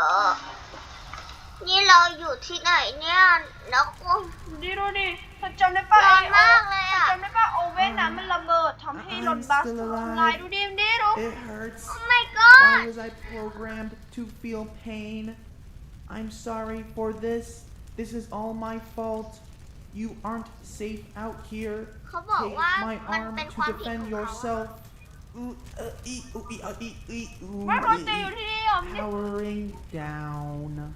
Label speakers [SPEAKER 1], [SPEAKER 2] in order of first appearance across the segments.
[SPEAKER 1] เออ นี่เราอยู่ที่ไหนเนี่ยแล้วก็
[SPEAKER 2] ดิดูดิเธอจำได้ป่ะ
[SPEAKER 1] ร้อนมากเลยอะ
[SPEAKER 2] จำได้ป่ะโอเว่นน้ำมันระเบิดทำให้รถบัส
[SPEAKER 3] I'm still
[SPEAKER 2] ทำลาย
[SPEAKER 3] alive.
[SPEAKER 2] ดูดิดิดู
[SPEAKER 3] It hurts.
[SPEAKER 1] Oh my
[SPEAKER 3] Why
[SPEAKER 1] god
[SPEAKER 3] was I programmed to feel pain? I'm sorry for this. This is all my fault. You aren't safe out here.
[SPEAKER 1] เขาบอก
[SPEAKER 3] Take
[SPEAKER 1] ว่า
[SPEAKER 3] my
[SPEAKER 1] มัน
[SPEAKER 3] arm
[SPEAKER 1] เป็นค
[SPEAKER 3] to
[SPEAKER 1] วามผิดของ
[SPEAKER 3] defend
[SPEAKER 1] เขา
[SPEAKER 3] yourself. Ooh, uh, ee, ooh, ee, uh, ee, ee, ooh,
[SPEAKER 2] ว่าเขา
[SPEAKER 3] ee,
[SPEAKER 2] จะอยู่ที่นี่เหรอไม่
[SPEAKER 3] Powering down.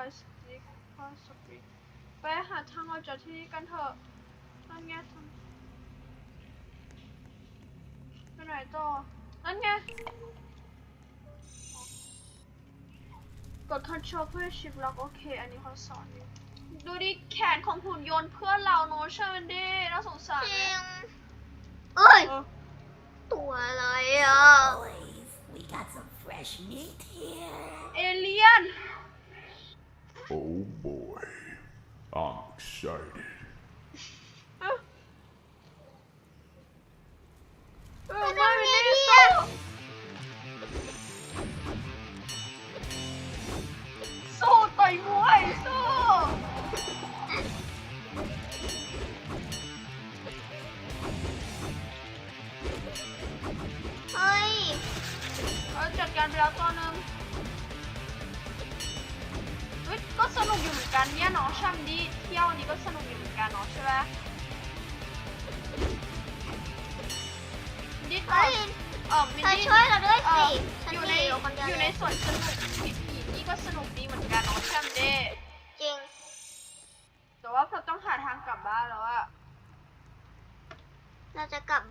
[SPEAKER 1] กด
[SPEAKER 2] left joystick ก็สปีดไปหาทางออกจากที่นี่กันเถอะนั่นไงทางไปไหนต่อนั่นไง กด control เพื่อ shift lock โอเค อันนี้เขาสอนอยู่ดูดิแขนของหุ่นยนต์เพื่อนเราโนเชิญดิน่าสงสาร
[SPEAKER 1] จ
[SPEAKER 2] ไหม
[SPEAKER 1] ริงเอ้ย
[SPEAKER 2] เออ
[SPEAKER 1] ตัวอะไรอะ
[SPEAKER 4] Boys, we got some fresh meat here.
[SPEAKER 2] เอเลียน
[SPEAKER 5] Oh boy, I'm excited.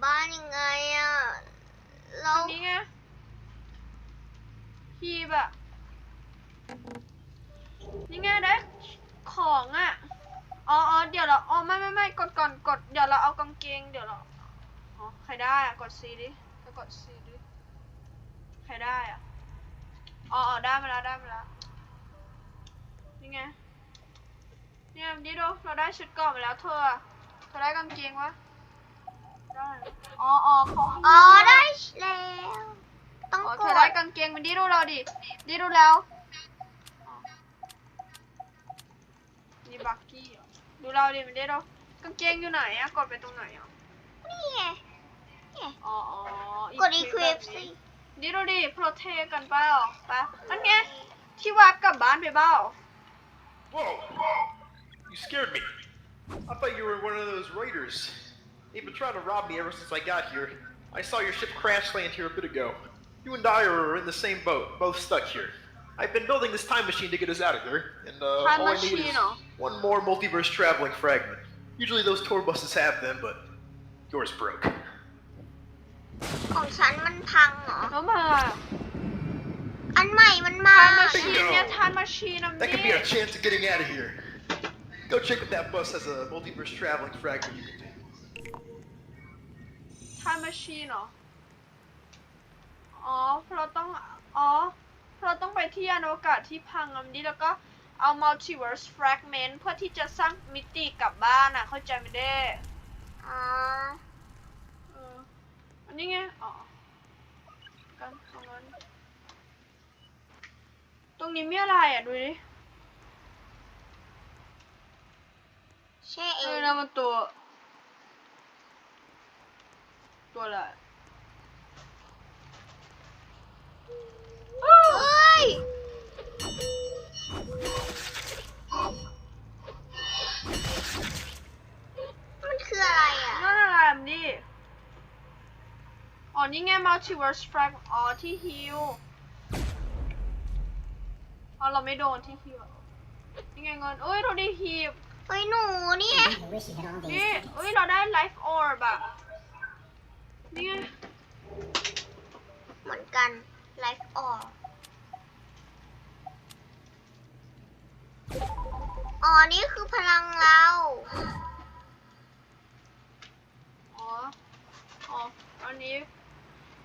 [SPEAKER 2] บ้าน
[SPEAKER 1] ยังไงอะเรา
[SPEAKER 2] อันนี้ไงฮีบอะนี่ไงได้ของอะอ๋ออ๋อเดี๋ยวเราอ๋อไม่ไม่ไม่กดก่อนกดเดี๋ยวเราเอากางเกงเดี๋ยวเราอ๋อใครได้อะกดซีดิก็กดซีดิใครได้อะอ๋ออ๋อได้มาแล้วได้มาแล้วนี่ไงเนี่ยดิดูเราได้ชุดก่อนมาแล้วเธอเธอได้กางเกงวะ อ๋ออ๋อเขาให้
[SPEAKER 1] อ๋อ
[SPEAKER 2] มา
[SPEAKER 1] ได้แล้ว ต้อง
[SPEAKER 2] อ๋อกเธอ
[SPEAKER 1] ด
[SPEAKER 2] ได้กางเกงมันดิดูเราดิดิดูแล้วอ๋อนี่บักกี้เหรอดูเราดิมันดิดูกางเกงอยู่ไหนอะกดไปตรงไหนอะ
[SPEAKER 1] นี่ไง
[SPEAKER 2] อ๋ออ๋อก
[SPEAKER 1] ด equip สิ
[SPEAKER 2] ดิดูดิโปรเทกันเปล่าไปะนั่นไงที่วาร์ปกลับบ้านไปเปล่า
[SPEAKER 6] Whoa! You scared me. I thought you were one of those raiders. They've been trying to rob me ever since I got here. I saw your ship crash land here a bit ago. You and I are in the same boat, both stuck here. I've been building this time machine to get us out of here, and uh,
[SPEAKER 2] Time
[SPEAKER 6] all I need
[SPEAKER 2] machine,
[SPEAKER 6] is
[SPEAKER 2] oh.
[SPEAKER 6] one more multiverse traveling fragment. Usually those tour buses have them, but yours broke.
[SPEAKER 1] ของฉันมันพังเหรอ
[SPEAKER 2] แล้วมา
[SPEAKER 1] อันใหม่มันมา
[SPEAKER 2] ทานมาชีนเนี่ยทานมาชีนอะ
[SPEAKER 6] That could be
[SPEAKER 2] นี่
[SPEAKER 6] our chance of getting out of here. Go check if that bus has a multiverse traveling fragment you can take.
[SPEAKER 2] ทานมาชีนเหรอ อ๋อเพราะต้อง อ๋อเพราะต้องไปที่ยานอวกาศที่พังอันนี้แล้วก็เอา multiverse fragment เพื่อที่จะสร้างมิติกลับบ้านอะ เข้าใจไม่ได้
[SPEAKER 1] อ๋อ
[SPEAKER 2] อันนี้ไง อ๋อกันตรงนั้นตรงนี้มีอะไรอะ ดูดิ
[SPEAKER 1] ใช่เอ
[SPEAKER 2] เออนะมันตัว ตัวอะไร
[SPEAKER 1] เฮ้ย มันคืออะไรอะ
[SPEAKER 2] นั่นอะไรอะนี่อ๋อนี่ไง multiverse frag อ๋อที่ฮิวอ๋อเราไม่โดนที่ฮิวอะนี่ไงเงินเอ้ยเราได้ฮีบ
[SPEAKER 1] เฮ้ยหนูเนี่ย
[SPEAKER 4] I wish you had all
[SPEAKER 2] นี่
[SPEAKER 4] these.
[SPEAKER 2] เอ้ยเราได้ life orb อะนี่ไง
[SPEAKER 1] เหมือนกัน ไลฟ์อออ๋อ นี่คือพลังเรา
[SPEAKER 2] อ๋อ อ๋ออันนี้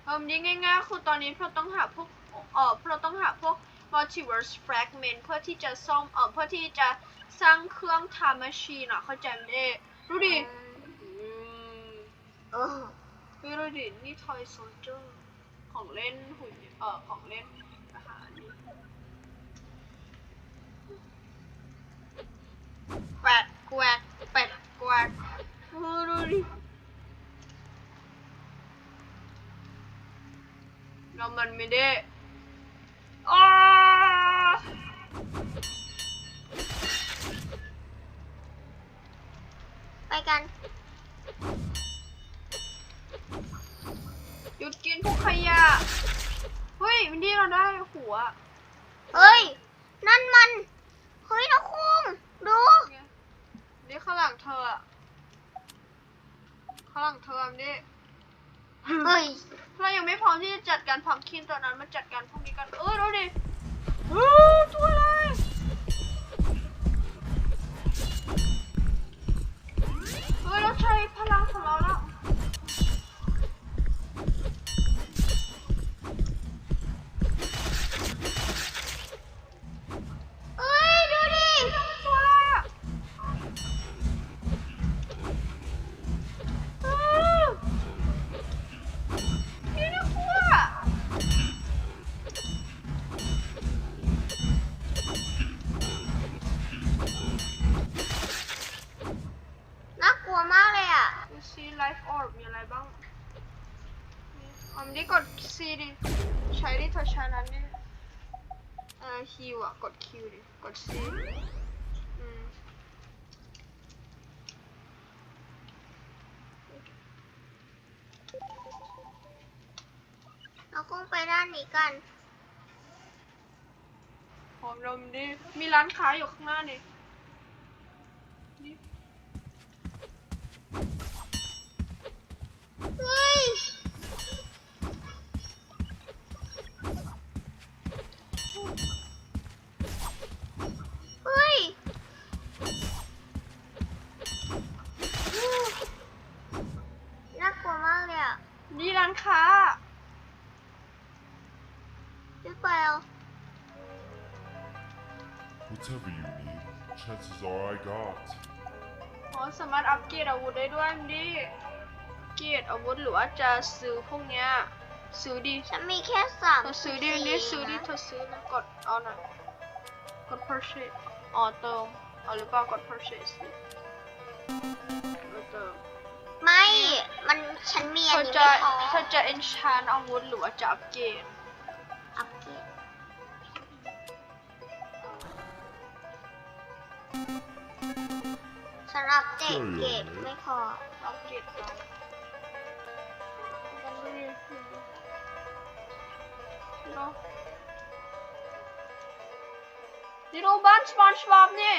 [SPEAKER 2] เออนี่ง่ายๆ คือตอนนี้เราต้องหาพวกเออเราต้องหาพวก multiverse fragment เพื่อที่จะซ่อมเออเพื่อที่จะสร้างเครื่อง time machine อะ เข้าใจไหมเด้ดูดิอืม
[SPEAKER 1] เออ
[SPEAKER 2] นี่ดูดินี่ทอยโซลเจอร์ของเล่นหุ่นเอ่อของเล่นทหารนี่แปดแกวกแปดแกวกเออดูดิเรามันไม่ได้
[SPEAKER 1] ได้
[SPEAKER 2] หัว
[SPEAKER 1] เฮ้ย นั่นมัน เฮ้ยนะคุงดู
[SPEAKER 2] นี่ข้างหลังเธออะข้างหลังเธออันนี้
[SPEAKER 1] เฮ้ย
[SPEAKER 2] เรายังไม่พร้อมที่จะจัดการพัมคินตัวนั้นมาจัดการพวกนี้กัน เออดูดิ
[SPEAKER 1] ดิ
[SPEAKER 2] กด C อืม
[SPEAKER 1] เราคงไปด้านนี้กัน
[SPEAKER 2] หอมลมดิ มีร้านค้าอยู่ข้างหน้านี่นี่
[SPEAKER 5] chances are I got.
[SPEAKER 2] อ๋อสามารถอัปเกรดอาวุธได้ด้วยมันดิเกรดอาวุธหรือว่าจะซื้อพวกเนี้ยซื้อดิ
[SPEAKER 1] ฉันมีแค่สาม
[SPEAKER 2] เธอซื้อดิมันดิซื้อดิเธอซื้อนะกดเอาหน่อยกด purchase อ๋อเติมเอาหรือเปล่ากด purchase ดิเออเติม
[SPEAKER 1] ไม่ มันฉันมี
[SPEAKER 2] เธ
[SPEAKER 1] อัน
[SPEAKER 2] อ
[SPEAKER 1] นี้
[SPEAKER 2] จะ
[SPEAKER 1] ไม่พอ
[SPEAKER 2] เธอจะ enchant อาวุธหรือว่าจะอัปเกรด
[SPEAKER 1] ฉันอัปเกรดเกรดไม่พอ
[SPEAKER 2] อัปเกรดไปลองดูดิเนาะนี่ดูบ้านสปอนจ์บอบนี่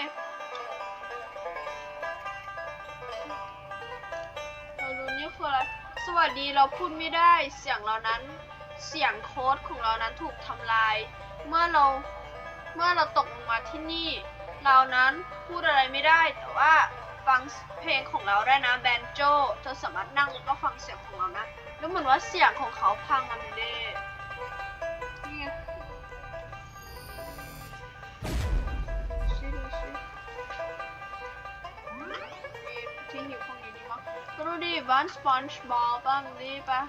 [SPEAKER 2] เราดูนี่คืออะไร สวัสดีเราพูดไม่ได้ เสียงเรานั้น เสียงโค้ดของเรานั้นถูกทำลาย เมื่อเรา เมื่อเราตกลงมาที่นี่ เรานั้นพูดอะไรไม่ได้แต่ว่าฟังเพลงของเราได้นะแบนโจเธอสามารถนั่งแล้วก็ฟังเสียงของเรานะแล้วเหมือนว่าเสียงของเขาพังอันเด้นี่ไงชิดูชินี่ที่หิวพวกนี้ดีมากก็ดูดิบ้านสปอนจ์บอลป่ะมันนี่ปะ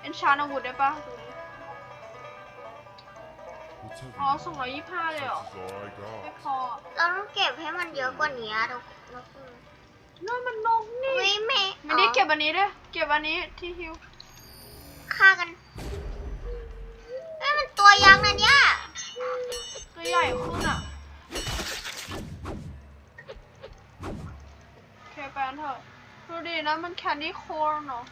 [SPEAKER 2] เอ็นชานาวุธได้ปะดูดิ อ๋อ
[SPEAKER 5] you
[SPEAKER 2] สองร้อยยี่สิบห้าเลยเหรอ
[SPEAKER 5] chances are I
[SPEAKER 2] ไม่
[SPEAKER 5] got.
[SPEAKER 2] พอ
[SPEAKER 1] เราต้องเก็บให้มันเยอะกว่านี้อะทุกทุกคน
[SPEAKER 2] นั่นมันนกนี่
[SPEAKER 1] ไม่ไม่
[SPEAKER 2] มันนี่เก็บอันนี้ด้วย เก็บอันนี้ที่ฮิว
[SPEAKER 1] ฆ่ากันเอ้ยมันตัวยักษ์นะเนี่ย
[SPEAKER 2] ตัวใหญ่ขึ้นอะโอเคแปนเถอะดูดินะมันแคนดี้โคร์นเนาะ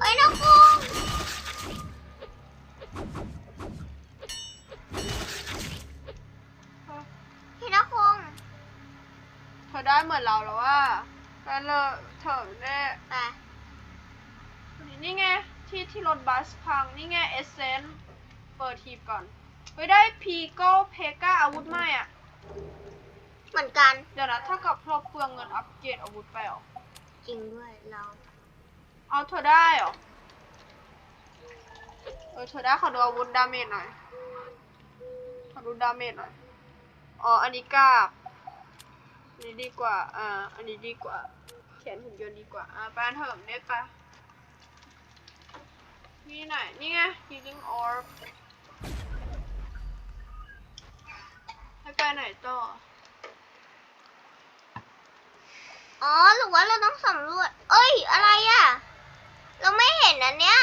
[SPEAKER 1] เอ้ยนะคุง
[SPEAKER 2] เหมือนเราแล้วว่าแล้วเลอะเธอแน่
[SPEAKER 1] ไป
[SPEAKER 2] นี่ไง ที่ที่รถบัสพัง นี่ไงเอเซนเปิดทีบก่อนไปได้พีโก้เพกาอาวุธใหม่อะ
[SPEAKER 1] เหมือนกัน
[SPEAKER 2] เดี๋ยวนะเท่ากับเราเปลืองเงินอัปเกรดอาวุธไปเหรอ
[SPEAKER 1] จริงด้วยเรา
[SPEAKER 2] เอาเธอได้เหรอ เออเธอได้ขอดูอาวุธดาเมจหน่อย ขอดูดาเมจหน่อย อ๋ออันนี้กากอั นนี้ดีกว่า อ่า อันนี้ดีกว่า เขียนหุ่นยนต์ดีกว่า อ่าไปกันเถอะเน็ตไปนี่ไหน นี่ไง healing orb ให้ไปไหนต่อ
[SPEAKER 1] อ๋อ หรือว่าเราต้องสำรวจ เอ้ย อะไรอะเราไม่เห็นอันเนี้ย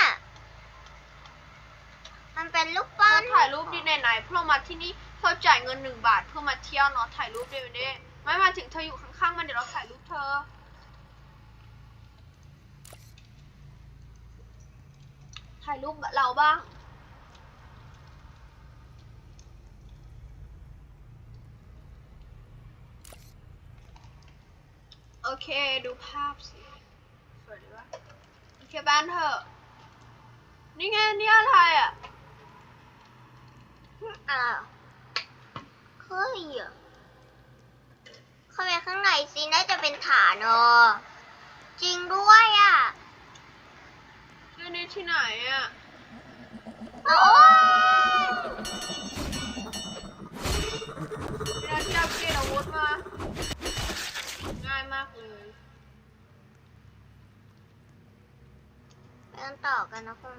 [SPEAKER 1] มันเป็นลูกปั้น
[SPEAKER 2] เราถ่ายรูปดีไหนๆเพื่อมาที่นี่เราจ่ายเงินหนึ่งบาทเพื่อมาเที่ยวเนาะถ่ายรูปด้วยไม่ได้ ไม่มาถึงเธออยู่ข้างๆมันเดี๋ยวเราถ่ายรูปเธอ ถ่ายรูปเราบ้าง โอเคดูภาพสิสวยดีวะโอเคบ้านเถอะนี่ไงนี่อะไรอะ
[SPEAKER 1] อ่าเฮ้ย เข้าไปข้างในสิน่าจะเป็นฐานอ๋อจริงด้วยอะ
[SPEAKER 2] ที่นี่ที่ไหนอะ
[SPEAKER 1] โอ้ย
[SPEAKER 2] นี่นะที่อัปเกรดอาวุธมาง่ายมากเลย
[SPEAKER 1] ไปกันต่อกันนะคุณ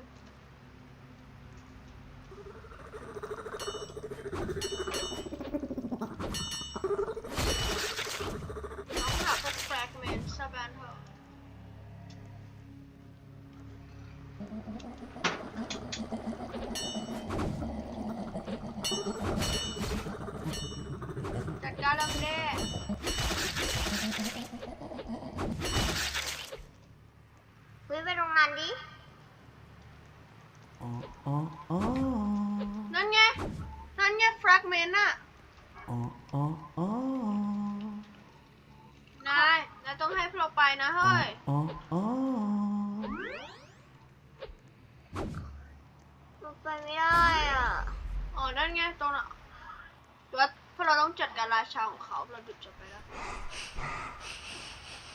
[SPEAKER 2] น้องหาพวกแฟ กเมนต์ซะแบนเถอะจัดการแล้วเด้
[SPEAKER 1] วิ่งไปตรงนั้นดิ
[SPEAKER 3] Oh, oh, oh.
[SPEAKER 2] นั่นไง นั่นไงแฟรกเมนต์อะ
[SPEAKER 3] Oh, oh, oh.
[SPEAKER 2] นาย นายต้องให้พวกเราไปนะเฮ้ย
[SPEAKER 3] Oh, oh.
[SPEAKER 1] มันไปไม่ได้อะ
[SPEAKER 2] อ๋อ นั่นไงตรงน่ะว่าพวกเราต้องจัดการราชาของเขา เราจุดจบไปแล้ว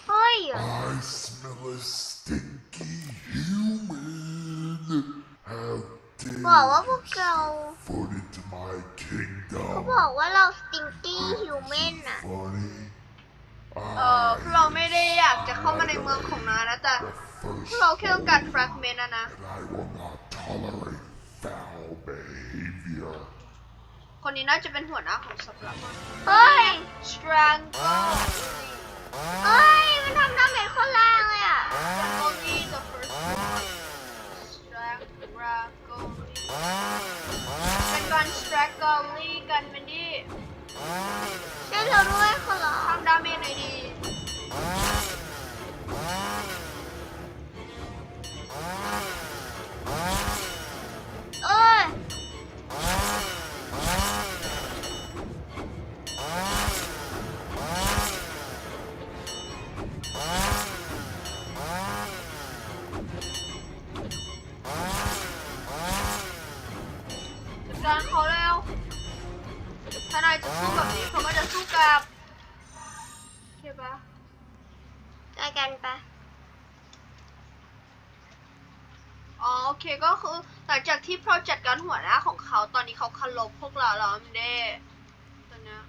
[SPEAKER 1] เฮ้ย
[SPEAKER 5] I smell a stinky human. How
[SPEAKER 1] บอก
[SPEAKER 5] dare
[SPEAKER 1] ว่าพวกเรา
[SPEAKER 5] foot into my
[SPEAKER 1] เขา
[SPEAKER 5] kingdom?
[SPEAKER 1] บอกว่าเราสติงกี้ฮิวแมนอะ
[SPEAKER 5] Funny.
[SPEAKER 2] เออพวกเราไม่ได้อยากจะเข้ามาในเมืองของนายนะแต่
[SPEAKER 5] The
[SPEAKER 2] พวก
[SPEAKER 5] first
[SPEAKER 2] เราแค่ต้องการแฟกเมนต์นะนะ
[SPEAKER 5] and I will not tolerate foul behavior.
[SPEAKER 2] คนนี้น่าจะเป็นหัวหน้าของสัตว์ละ
[SPEAKER 1] เฮ้ย
[SPEAKER 2] สตรังโก
[SPEAKER 1] เฮ้ย มันทำดาเมจโคนแรงเลยอะ
[SPEAKER 2] โกลี the first one สตรังโก เป็นการสตรังโกลีกันมันดิ
[SPEAKER 1] เคก็
[SPEAKER 2] คือหลังจากที่เราจัดการหัวหน้าของเขาตอนนี้เขาเคารพพวกเราแล้วมันเด้ตอนนี้ย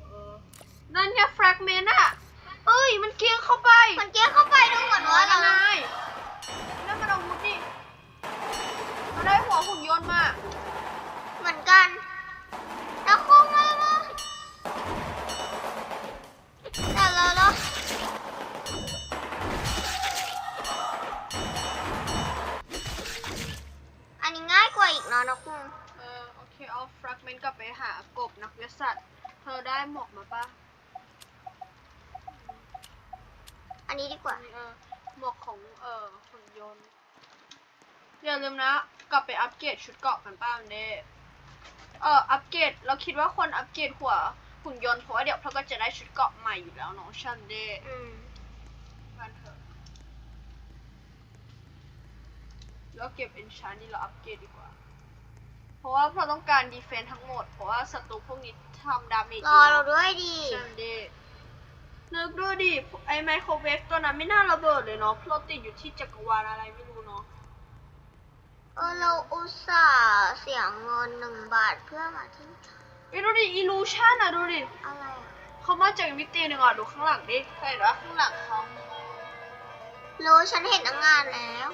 [SPEAKER 2] เออนั่นไงแฟกเมนต์อะเอ้ย มันเกียงเข้าไป
[SPEAKER 1] มันเกี้ยเข้าไปดูเหมือนว่าเรา
[SPEAKER 2] นายนั่นมันอาวุธนี่มันได้หัวหุ่นยนต์มา
[SPEAKER 1] เหมือนกันายกว่าอีกเนาะนะคุณ
[SPEAKER 2] เออโอเคเอาแฟกเมนต์กลับไปหากบนักวิทยาศาสตร์เธอได้หมวกมาปะ
[SPEAKER 1] อันนี้ดีกว่า
[SPEAKER 2] นี่เออหมวกของเออหุ่นยนต์อย่าลืมนะ กลับไปอัปเกรดชุดเกราะกันป้ามันเด้เอออัปเกรดเราคิดว่าควรอัปเกรดหัวหุ่นยนต์เพราะว่าเดี๋ยวเราก็จะได้ชุดเกราะใหม่อยู่แล้วเนาะชันเด้
[SPEAKER 1] อืม
[SPEAKER 2] กันเถอะเราเก็บเอนชานี่เราอัปเกรดดีกว่า เพราะว่าเราต้องการดีเฟนทั้งหมด เพราะว่าศัตรูพวกนี้ทำดาเมจ
[SPEAKER 1] รอเราด้วยดี
[SPEAKER 2] ใช่ดินึกดูดิไอไมโครเวฟตัวนั้นไม่น่าระเบิดเลยเนาะเพราะเราติดอยู่ที่จักรวาลอะไรไม่รู้เนาะ
[SPEAKER 1] เออเราอุตส่าห์เสียเงินหนึ่งบาทเพื่อมาที่
[SPEAKER 2] ไอ้ยดูดิอิลูชันอะดูดิ
[SPEAKER 1] อะไรอะ
[SPEAKER 2] เขามาจากมิติหนึ่งอะดูข้างหลังดิเห็นปะข้างหลังเขา
[SPEAKER 1] รู้ฉันเห็นตั้งงานแล้ว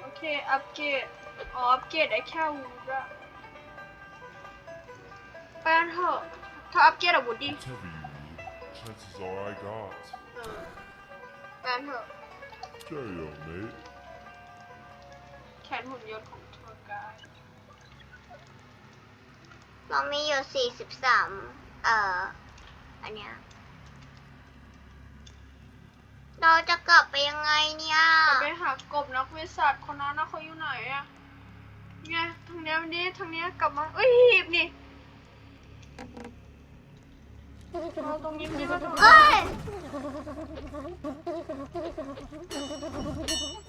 [SPEAKER 2] โอเค อัปเกรด อ๋ออัปเกรดได้แค่อาวุธอะไปกันเถอะถ้าอัปเกรดอาวุธดิ
[SPEAKER 5] Whatever you need, chances are I got.
[SPEAKER 2] เออไปกันเถอะ
[SPEAKER 5] Cheerio, mate.
[SPEAKER 2] แขนหุ่นยนต์ของเธอกาย
[SPEAKER 1] เรามีอยู่สี่สิบสามเอ่อ อันเนี้ย เราจะกลับไปยังไงเนี่ย
[SPEAKER 2] จะไปหากบนักวิทยาศาสตร์คนนั้นนะเขาอยู่ไหนอะ เนี่ยทางเนี้ยมันดิทางเนี้ยกลับมาเอ้ยหีบนี่เอาตรงนี้นี่มาตรงนี้
[SPEAKER 1] เอ้ย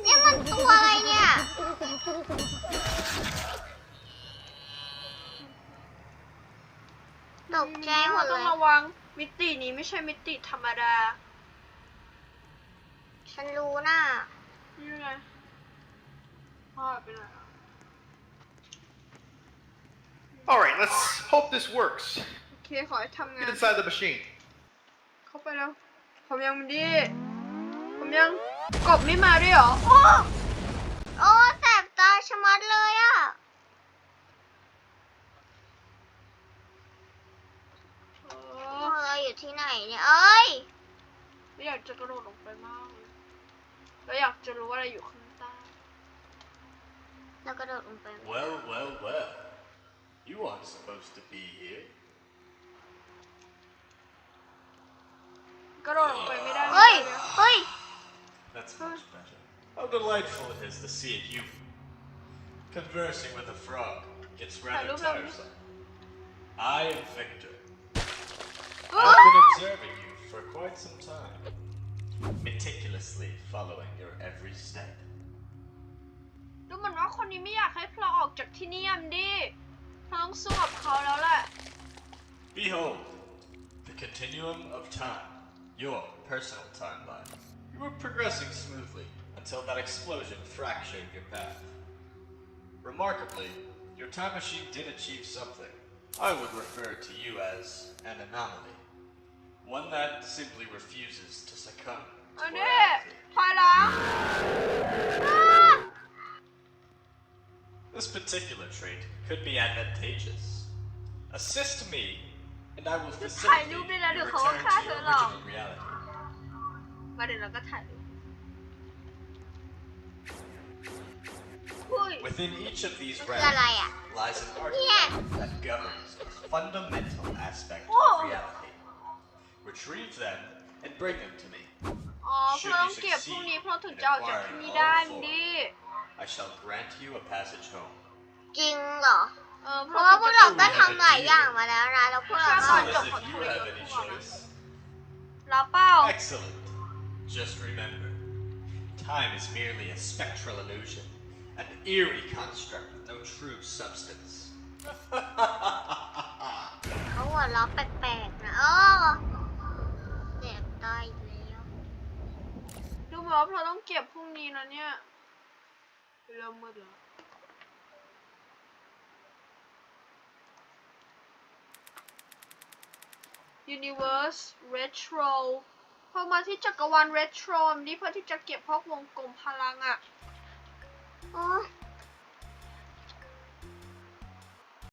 [SPEAKER 1] นี่มันตัวอะไรเนี่ยตกใจหมดเล
[SPEAKER 2] ต้อง
[SPEAKER 1] ย
[SPEAKER 2] ระวังมิตินี้ไม่ใช่มิติธรรมดา
[SPEAKER 1] ฉันรู้น่ะ
[SPEAKER 2] นี่ไงพ่อไปไหนอะ
[SPEAKER 6] Alright, let's hope this works.
[SPEAKER 2] โอเคขอให้ทำงา
[SPEAKER 6] Get
[SPEAKER 2] น
[SPEAKER 6] inside the machine.
[SPEAKER 2] เข้าไปแล้ว ผมยังไม่ดีผมยังกบไม่มาด้วยเหรอ โอ้
[SPEAKER 1] โอ้แสบตาชะมัดเลยอะ
[SPEAKER 2] เอ
[SPEAKER 1] เอ
[SPEAKER 2] อ
[SPEAKER 1] อเราอยู่ที่ไหนเนี่ยเอ้ย
[SPEAKER 2] ไม่อยากจะกระโดดลงไปมากเลยแล้วอยากจะรู้ว่าอะไรอยู่ข้างใต้
[SPEAKER 1] เรากระโดดลงไป
[SPEAKER 7] Well, well, well. You aren't supposed to be here.
[SPEAKER 2] กระโดดลงไปไม่ได้
[SPEAKER 1] เฮ้ย เฮ้ย
[SPEAKER 7] That's much better. How delightful it is to see a human. Conversing with a frog gets rather
[SPEAKER 2] Hello, Mel.
[SPEAKER 7] tiresome. I am Victor.
[SPEAKER 2] เฮ้ย
[SPEAKER 7] I've been observing you for quite some time, meticulously following your every step.
[SPEAKER 2] ดูเหมือนว่าคนนี้ไม่อยากให้เราออกจากที่นี่ยมดิเรา ต้องสู้กับเขาแล้วแหละ
[SPEAKER 7] Behold, the continuum of time, your personal timeline. You were progressing smoothly until that explosion fractured your path. Remarkably, your time machine did achieve something. I would refer to you as an anomaly. One that simply refuses to succumb
[SPEAKER 2] อัน
[SPEAKER 7] to
[SPEAKER 2] นี้
[SPEAKER 7] reality.
[SPEAKER 2] ถอยหลัง
[SPEAKER 7] This particular trait could be advantageous. Assist me, and I will facilitate your return to your original reality.
[SPEAKER 2] มาเดี๋ยวเราก็ถ่ายรูปเฮ้ย
[SPEAKER 7] Within each of these
[SPEAKER 1] มันคืออะไร
[SPEAKER 7] realms
[SPEAKER 1] อ่ะ
[SPEAKER 7] lies an
[SPEAKER 1] Yeah.
[SPEAKER 7] artifact that governs a fundamental aspect
[SPEAKER 2] Whoa.
[SPEAKER 7] of reality. Retrieve them and bring them to me.
[SPEAKER 2] อ๋อเพื่อต้องเก็บพวกนี้เพราะถึงจะออกจากที่นี่ได้มดิ
[SPEAKER 7] I shall grant you a passage home.
[SPEAKER 1] จริงเหรอ
[SPEAKER 2] เออ
[SPEAKER 1] เพ
[SPEAKER 2] เพ
[SPEAKER 1] ราะ
[SPEAKER 2] ราะ
[SPEAKER 1] ว่า
[SPEAKER 2] ว่า
[SPEAKER 1] พ
[SPEAKER 2] พ
[SPEAKER 1] ว
[SPEAKER 2] ว
[SPEAKER 1] ก
[SPEAKER 2] ก
[SPEAKER 1] เรา
[SPEAKER 2] เรา
[SPEAKER 1] ก็ทำหลายอย่างมาแล้วนะ แล้วพวกเรา
[SPEAKER 7] It's
[SPEAKER 1] ก็
[SPEAKER 7] not as if you have any choice.
[SPEAKER 2] รับเป้า
[SPEAKER 7] Excellent. Just remember, time is merely a spectral illusion, an eerie construct with no true substance.
[SPEAKER 1] เขาหัวเราะแปลกๆนะเออเจ็บตาอีกแล้ว
[SPEAKER 2] ดูเหมือนว่าเราต้องเก็บพรุ่งนี้นะเนี่ย เริ่มมืดแล้ว Universe Retro พอมาที่จักรวาล Retro นี่เพื่อที่จะเก็บพวกวงกลมพลังอะ
[SPEAKER 1] โอ้ย